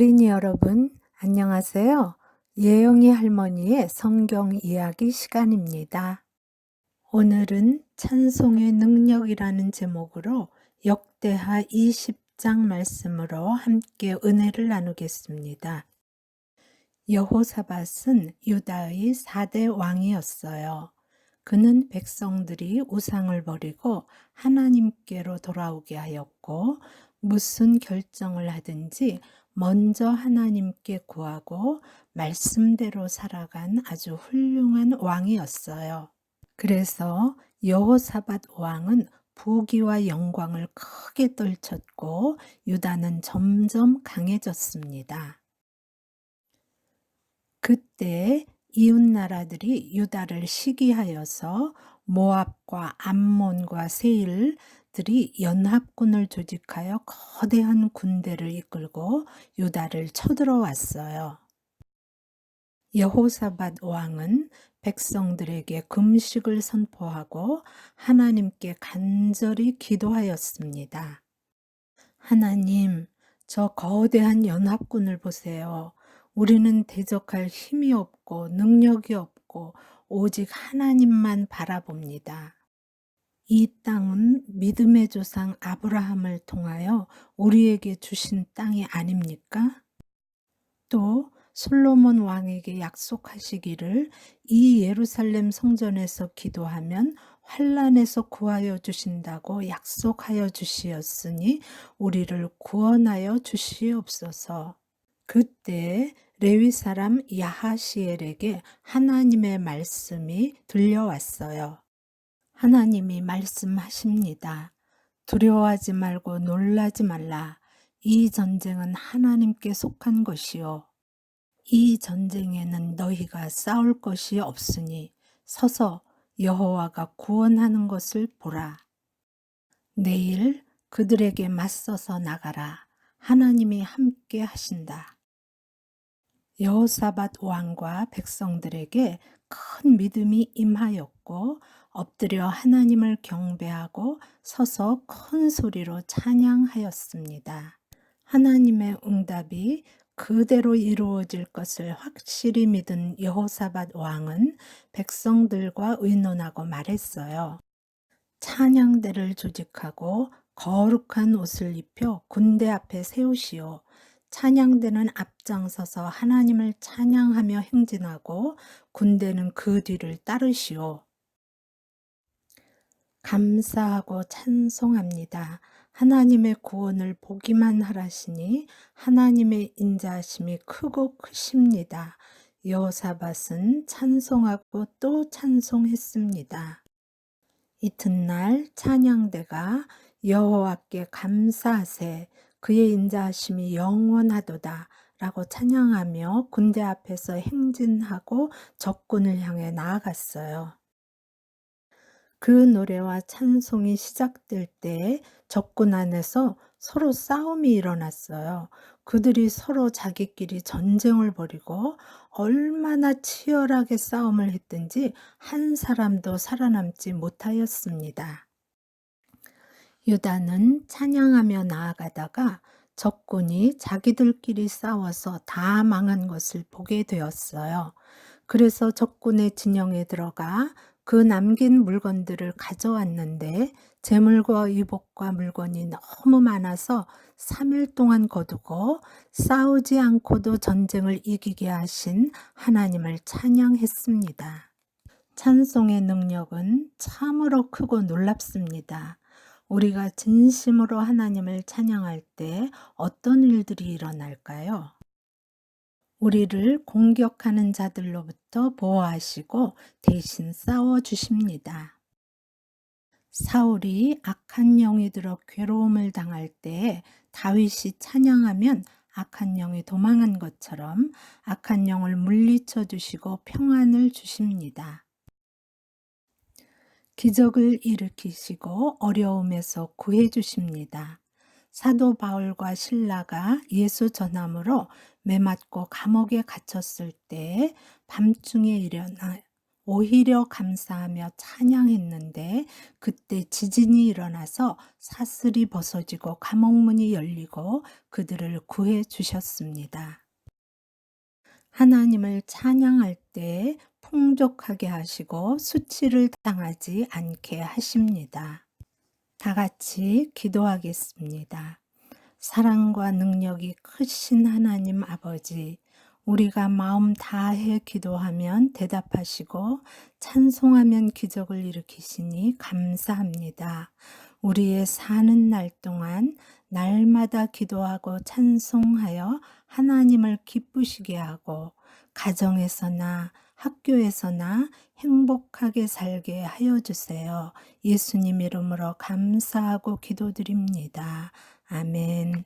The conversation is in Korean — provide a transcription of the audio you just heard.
어린이 여러분, 안녕하세요. 예영이 할머니의 성경 이야기 시간입니다. 오늘은 찬송의 능력이라는 제목으로 역대하 20장 말씀으로 함께 은혜를 나누겠습니다. 여호사밧은 유다의 4대 왕이었어요. 그는 백성들이 우상을 버리고 하나님께로 돌아오게 하였고 무슨 결정을 하든지 먼저 하나님께 구하고 말씀대로 살아간 아주 훌륭한 왕이었어요. 그래서 여호사밧 왕은 부귀와 영광을 크게 떨쳤고 유다는 점점 강해졌습니다. 그때 이웃 나라들이 유다를 시기하여서 모압과 암몬과 세일들이 연합군을 조직하여 거대한 군대를 이끌고 유다를 쳐들어왔어요. 여호사밧 왕은 백성들에게 금식을 선포하고 하나님께 간절히 기도하였습니다. 하나님, 저 거대한 연합군을 보세요. 우리는 대적할 힘이 없고 능력이 없고 오직 하나님만 바라봅니다. 이 땅은 믿음의 조상 아브라함을 통하여 우리에게 주신 땅이 아닙니까? 또 솔로몬 왕에게 약속하시기를 이 예루살렘 성전에서 기도하면 환란에서 구하여 주신다고 약속하여 주시었으니 우리를 구원하여 주시옵소서. 그때 레위 사람 야하시엘에게 하나님의 말씀이 들려왔어요. 하나님이 말씀하십니다. 두려워하지 말고 놀라지 말라. 이 전쟁은 하나님께 속한 것이요. 이 전쟁에는 너희가 싸울 것이 없으니 서서 여호와가 구원하는 것을 보라. 내일 그들에게 맞서서 나가라. 하나님이 함께 하신다. 여호사밧 왕과 백성들에게 큰 믿음이 임하였고 엎드려 하나님을 경배하고 서서 큰 소리로 찬양하였습니다. 하나님의 응답이 그대로 이루어질 것을 확실히 믿은 여호사밧 왕은 백성들과 의논하고 말했어요. 찬양대를 조직하고 거룩한 옷을 입혀 군대 앞에 세우시오. 찬양대는 앞장서서 하나님을 찬양하며 행진하고 군대는 그 뒤를 따르시오. 감사하고 찬송합니다. 하나님의 구원을 보기만 하라시니 하나님의 인자하심이 크고 크십니다. 여호사밧은 찬송하고 또 찬송했습니다. 이튿날 찬양대가 여호와께 감사하세 그의 인자하심이 영원하도다 라고 찬양하며 군대 앞에서 행진하고 적군을 향해 나아갔어요. 그 노래와 찬송이 시작될 때 적군 안에서 서로 싸움이 일어났어요. 그들이 서로 자기끼리 전쟁을 벌이고 얼마나 치열하게 싸움을 했든지 한 사람도 살아남지 못하였습니다. 유다는 찬양하며 나아가다가 적군이 자기들끼리 싸워서 다 망한 것을 보게 되었어요. 그래서 적군의 진영에 들어가 그 남긴 물건들을 가져왔는데 재물과 의복과 물건이 너무 많아서 3일 동안 거두고 싸우지 않고도 전쟁을 이기게 하신 하나님을 찬양했습니다. 찬송의 능력은 참으로 크고 놀랍습니다. 우리가 진심으로 하나님을 찬양할 때 어떤 일들이 일어날까요? 우리를 공격하는 자들로부터 보호하시고 대신 싸워 주십니다. 사울이 악한 영이 들어 괴로움을 당할 때 다윗이 찬양하면 악한 영이 도망한 것처럼 악한 영을 물리쳐 주시고 평안을 주십니다. 기적을 일으키시고 어려움에서 구해 주십니다. 사도 바울과 신라가 예수 전함으로 매맞고 감옥에 갇혔을 때 밤중에 일어나 오히려 감사하며 찬양했는데 그때 지진이 일어나서 사슬이 벗어지고 감옥문이 열리고 그들을 구해 주셨습니다. 하나님을 찬양할 때 풍족하게 하시고 수치를 당하지 않게 하십니다. 다 같이 기도하겠습니다. 사랑과 능력이 크신 하나님 아버지, 우리가 마음 다해 기도하면 대답하시고 찬송하면 기적을 일으키시니 감사합니다. 우리의 사는 날 동안 날마다 기도하고 찬송하여 하나님을 기쁘시게 하고 가정에서나 학교에서나 행복하게 살게 하여 주세요. 예수님 이름으로 감사하고 기도드립니다. 아멘.